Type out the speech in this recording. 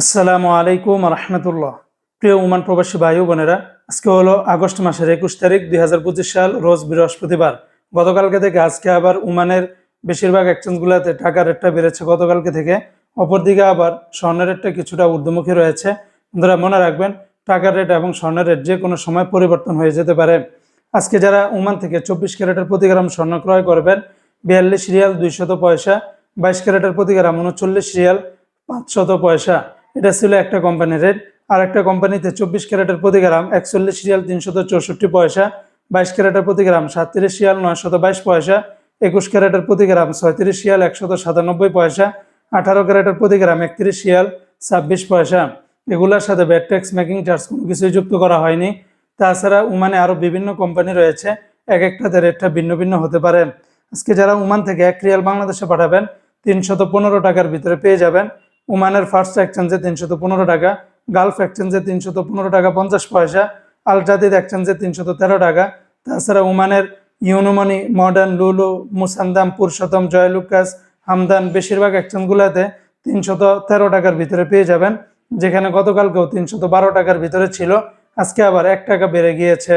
আসসালামু আলাইকুম রহমতুল্লাহ প্রিয় উমান প্রবাসী ভাই বোনেরা, আজকে হলো আগস্ট মাসের একুশ তারিখ দুই হাজার পঁচিশ সাল, রোজ বৃহস্পতিবার। গতকালকে থেকে আজকে আবার উমানের বেশিরভাগ এক্সচেঞ্জগুলোতে টাকার রেটটা বেড়েছে। গতকালকে থেকে অপরদিকে আবার স্বর্ণের রেটটা কিছুটা ঊর্ধ্বমুখী রয়েছে। বন্ধুরা, মনে রাখবেন, টাকার রেট এবং স্বর্ণের রেট যে কোনো সময় পরিবর্তন হয়ে যেতে পারে। আজকে যারা উমান থেকে চব্বিশ ক্যারেটের প্রতি গ্রাম স্বর্ণ ক্রয় করবেন, বিয়াল্লিশ রিয়াল দুইশত পয়সা, বাইশ ক্যারেটের প্রতি গ্রাম উনচল্লিশ রিয়াল পাঁচশত পয়সা। এটা ছিল একটা কোম্পানির রেট আর একটা কোম্পানিতে চব্বিশ ক্যারেটের প্রতি গ্রাম একচল্লিশ রিয়াল তিনশত চৌষট্টি পয়সা, বাইশ ক্যারেটের প্রতি গ্রাম সাতত্রিশ রিয়াল নয়শত বাইশ পয়সা, একুশ ক্যারেটের প্রতি গ্রাম ছয়ত্রিশ রিয়াল একশত সাতানব্বই পয়সা, আঠারো ক্যারেটের প্রতি গ্রাম একত্রিশ রিয়াল ছাব্বিশ পয়সা। এগুলোর সাথে ব্যাট ট্যাক্স মেকিং চার্জ কোনো কিছুই যুক্ত করা হয়নি। তাছাড়া উমানে আরও বিভিন্ন কোম্পানি রয়েছে। এক একটাতে রেটটা ভিন্ন ভিন্ন হতে পারে। আজকে যারা উমান থেকে এক রিয়াল বাংলাদেশে পাঠাবেন, তিনশত পনেরো টাকার ভিতরে পেয়ে যাবেন। উমানের ফার্স্ট এক্সচেঞ্জে তিনশত পনেরো টাকা গালফ এক্সচেঞ্জে তিনশত পনেরো টাকা, পঞ্চাশ পয়সা আলট্রাদিদ এক্সচেঞ্জে তিনশত তেরো টাকা। তাছাড়া উমানের ইউনোমনি মডার্ন লুলু, মুসান্দাম, পুরুষোত্তম জয়লুকাস হামদান বেশিরভাগ এক্সচেঞ্জগুলোতে তিনশত তেরো টাকার ভিতরে পেয়ে যাবেন, যেখানে গতকালকেও তিনশত বারো টাকার ভিতরে ছিল, আজকে আবার এক টাকা বেড়ে গিয়েছে।